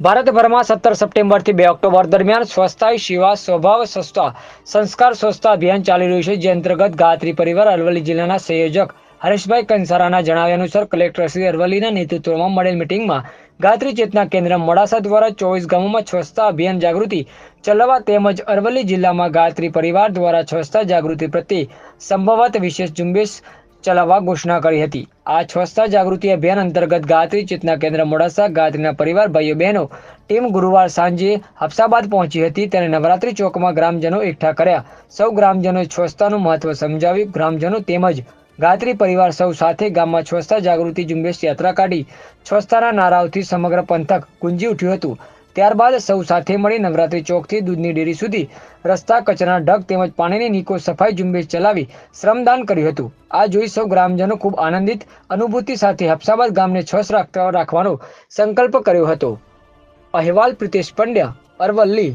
ભારતભરમાં સત્તર સપ્ટેમ્બરથી બે ઓક્ટોબર દરમિયાન સ્વસ્થાય, સેવા, સ્વભાવ સ્વસ્થતા સંસ્કાર સ્વચ્છતા અભિયાન ચાલી રહ્યું છે, જે અંતર્ગત ગાયત્રી પરિવાર અરવલ્લી જિલ્લાના સંયોજક હરેશભાઈ કંસારાના જણાવ્યા અનુસાર કલેક્ટર શ્રી અરવલ્લીના નેતૃત્વમાં મળેલ મિટિંગમાં ગાયત્રી ચેતના કેન્દ્ર મોડાસા દ્વારા ચોવીસ ગામોમાં સ્વચ્છતા અભિયાન જાગૃતિ ચલાવવા તેમજ અરવલ્લી જિલ્લામાં ગાયત્રી પરિવાર દ્વારા સ્વચ્છતા જાગૃતિ પ્રત્યે સંભવત વિશેષ ઝુંબેશ ચલાવવા ઘોષણા કરી હતી. આ સ્વચ્છતા જાગૃતિ અભિયાન અંતર્ગત ગાત્રી ચેતના કેન્દ્ર મોડાસા ગાત્રીના પરિવાર, ભાઈઓ, બહેનો, ટીમ ગુરુવાર સાંજે હફસાબાદ પહોંચી હતી. તેને નવરાત્રી ચોકમાં ગ્રામજનો એકઠા કર્યા. સૌ ગ્રામજનોએ સ્વચ્છતાનું મહત્વ સમજાવ્યું. ગ્રામજનો તેમજ ગાત્રી પરિવાર સૌ સાથે ગામમાં સ્વચ્છતા જાગૃતિ ઝુંબેશ યાત્રા કાઢી. સ્વચ્છતાના નારાઓથી સમગ્ર પંથક ગુંજી ઉઠ્યું હતું. ત્યારબાદ સૌ સાથે મળી નવરાત્રી ચોકથી દૂધની ડેરી સુધી રસ્તા કચરાના ઢગ તેમજ પાણીની નિકો સફાઈ ઝુંબેશ ચલાવી શ્રમદાન કર્યું હતું. આ જોઈ સૌ ગ્રામજનો ખૂબ આનંદિત, અનુભૂતિ સાથે હફસાબાદ ગામને છસ રાખવા રાખવાનો સંકલ્પ કર્યો હતો. અહેવાલ પ્રિતેશ પંડ્યા, અરવલ્લી.